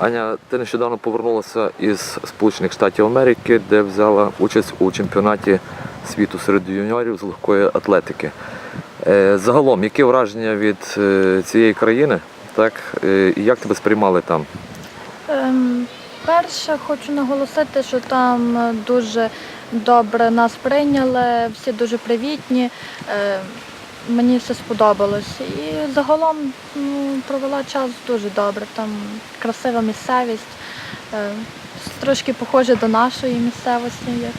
Аня, ти нещодавно повернулася із Сполучених Штатів Америки, де взяла участь у чемпіонаті світу серед юніорів з легкої атлетики. Е, Загалом, які враження від е, цієї країни? Так, Е, і як тебе сприймали там? Ем, перше, хочу наголосити, що там дуже добре нас прийняли, всі дуже привітні. Е, мені все сподобалось. І загалом ну, провела час дуже добре. Там красива місцевість, е, трошки похоже до нашої місцевості. Як.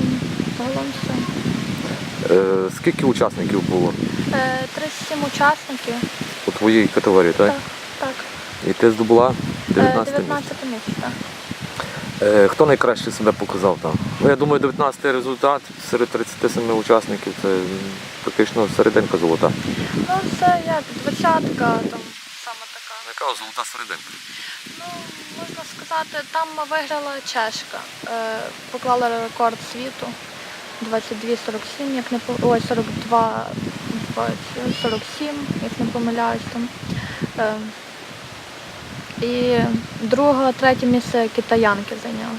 Ем, Загалом все. Е, Скільки учасників було Е, 37 учасників. у твоїй категорії, так? Так, так. І ти здобула Е, 19 місце. 19 місце. так. Е, Хто найкраще себе показав там? Ну, я думаю, 19 й результат серед 37 учасників це практично серединка золота. Ну, це як двадцятка, там саме така. Яка золота серединка? Ну, можна сказати, там виграла чешка. Е, поклала рекорд світу 22-47, як не по- ой, 42 20, 47, як не помиляюсь там. І друге, третє місце китаянки зайняла.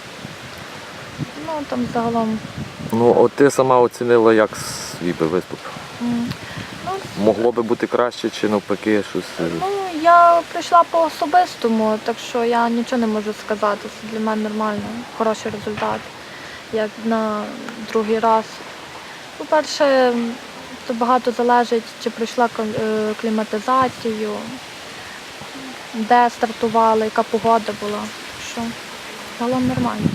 Ну, там загалом. Ну, от ти сама оцінила, як свій би виступ. м, Ну, Могло би бути краще чи навпаки щось. е, Ну, я прийшла по особистому, так що я нічого не можу сказати. Це для мене нормально, хороший результат. Як на другий раз. По-перше, це багато залежить, чи пройшла е, кліматизацію, де стартували, яка погода була. Що загалом нормально.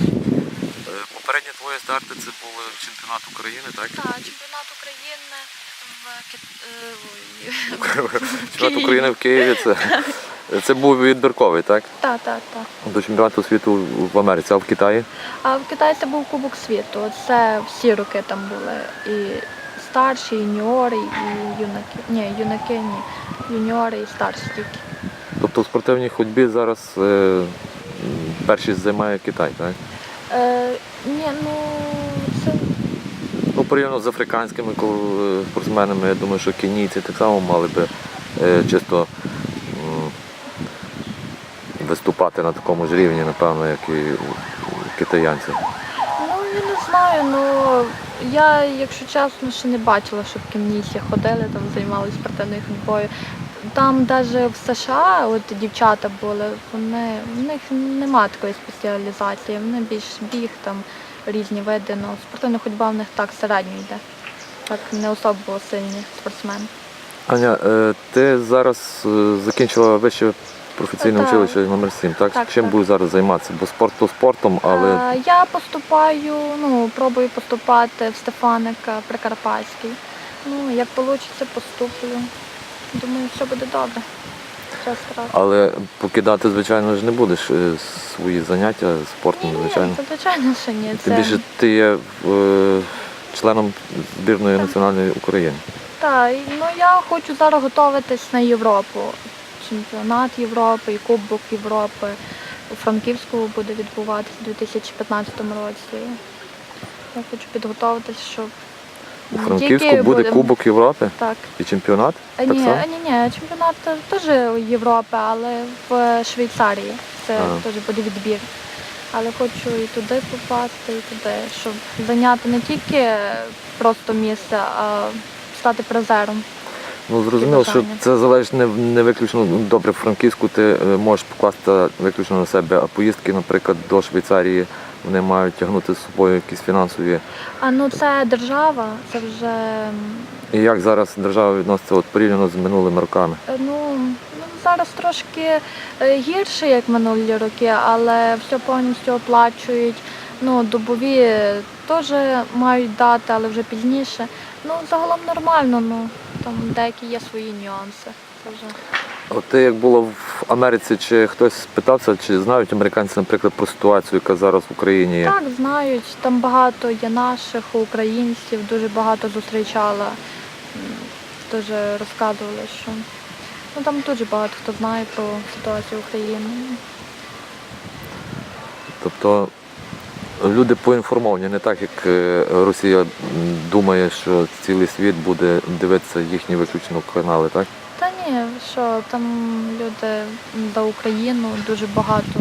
Е, Попередні твої старти це був чемпіонат України, так? Так, чемпіонат України в Кит... е, ой, Чемпіонат України в Києві це, це був відбірковий, так? Так, так, так. До чемпіонату світу в Америці, а в Китаї. А в Китаї це був Кубок світу. Це всі роки там були. І старші, і юніори, і юнаки. Ні, юнаки ні. Юніори і старші тільки. Тобто в спортивній ходьбі зараз е, першість займає Китай, так? Е, ні, ну це Ну, порівняно з африканськими кол- е, спортсменами, я думаю, що кенійці так само мали би е, чисто м, виступати на такому ж рівні, напевно, як і у- китаянці. ну я не знаю. Ну я, якщо чесно, ще не бачила, щоб кімніці ходили, там займалися спортивною ходьбою. Там навіть в США, от дівчата були, вони в них немає такої спеціалізації, вони більш біг там різні види. Ну, спортивна ходьба в них так середньо йде. Так не особо сильні спортсмени. Аня, е, ти зараз е, закінчила вище професійне Так. училище номер 7, так? Так, Чим так. будеш зараз займатися? Бо спорт то спортом, але я поступаю, ну, пробую поступати в Стефаника Прикарпатський. Ну, як вийде, поступлю. Думаю, все буде добре. Все але покидати, звичайно ж, не будеш е, свої заняття спортом, Ні, звичайно. це звичайно, що ні. Тим Це... більше ти є е, членом збірної національної України. Так, і, ну я хочу зараз готуватись на Європу. Чемпіонат Європи і Кубок Європи. У Франківську буде відбуватися у 2015 році. Я хочу підготуватись, щоб У Франківську тільки буде будем- Кубок Європи Так. і чемпіонат. А, так ні, само? а, ні, ні, чемпіонат те- теж Європи, але в Швейцарії. Це Ага. теж буде відбір. Але хочу і туди попасти, і туди, щоб зайняти не тільки просто місце, а стати призером. Ну зрозуміло, що це залежить не, не виключно ну, добре в Франківську. Ти е, можеш покласти виключно на себе, а поїздки, наприклад, до Швейцарії вони мають тягнути з собою якісь фінансові. А ну це держава, це вже І як зараз держава відноситься от порівняно з минулими роками? е, ну, ну зараз трошки е, гірше, як минулі роки, але все повністю оплачують. Ну, добові теж мають дати, але вже пізніше. Ну, загалом нормально, ну там деякі є свої нюанси. Це вже. От ти як було в Америці, чи хтось питався, чи знають американці, наприклад, про ситуацію, яка зараз в Україні є? Так, знають, там багато є наших українців, дуже багато зустрічала. Дуже розказували, що ну там дуже багато хто знає про ситуацію в Україні. Тобто люди поінформовані, не так як е, Росія думає, що цілий світ буде дивитися їхні виключно канали, так? Та ні, що там люди за Україну дуже багато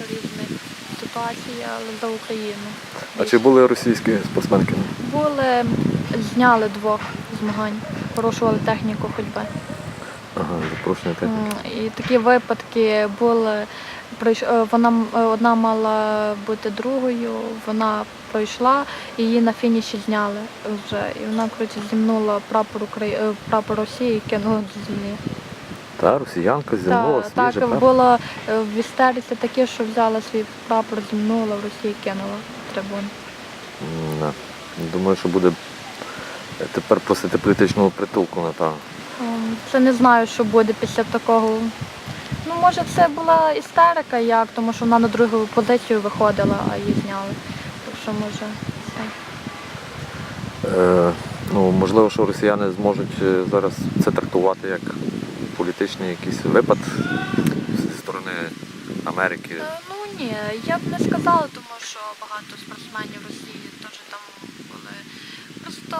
різних ситуацій, але за Україну. А чи були російські спортсменки? Були, зняли двох змагань, порушували техніку ходьби. Ага, запрошення техніки. І такі випадки були. Е, Вона е, одна мала бути другою, вона пройшла, і її на фініші зняли вже. І вона коротше зімнула прапор Украї... е, прапор Росії і кинула до землі. Та, росіянка зімнула свіже. так прапор. було в істериці таке, що взяла свій прапор, зімнула в Росії кинула в трибун. М, да. Думаю, що буде тепер просити політичного притулку, напевно. Ем, Це не знаю, що буде після такого. Може, це була істерика, як, тому що вона на другу позицію виходила, а її зняли. Так що може це. Е, ну, можливо, що росіяни зможуть е, зараз це трактувати як політичний якийсь випад зі сторони Америки. Е, Ну ні, я б не сказала, тому що багато спортсменів Росії теж там були. Просто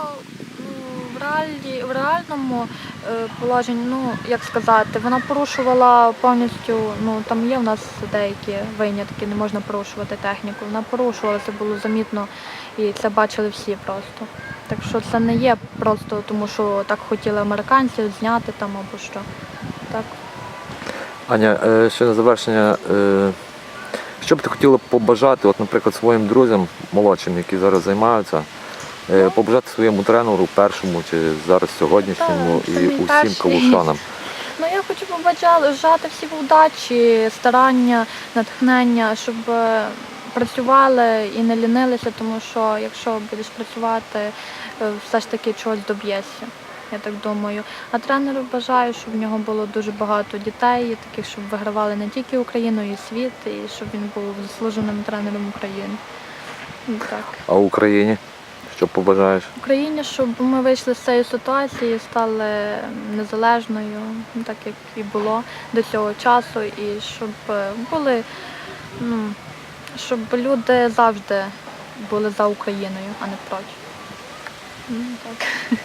в, реалі, в реальному е, положенні, ну як сказати, вона порушувала повністю, ну там є в нас деякі винятки, не можна порушувати техніку. Вона порушувала, це було замітно і це бачили всі просто. Так що це не є просто тому, що так хотіли американці зняти там або що. Так. Аня, е, ще на завершення. е, Що б ти хотіла побажати, от, наприклад, своїм друзям молодшим, які зараз займаються, побажати своєму тренеру, першому чи зараз сьогоднішньому Так, і усім перший. калушанам. Ну я хочу побажати всім удачі, старання, натхнення, щоб е, працювали і не лінилися, тому що якщо будеш працювати, е, все ж таки чогось доб'єшся. Я так думаю. А тренеру бажаю, щоб в нього було дуже багато дітей, таких, щоб вигравали не тільки Україну, і світ, і щоб він був заслуженим тренером України. Так. А в Україні? Що побажаєш? Україні, щоб ми вийшли з цієї ситуації, стали незалежною, так як і було до цього часу, і щоб е, були, ну, щоб люди завжди були за Україною, а не проти. Ну, так.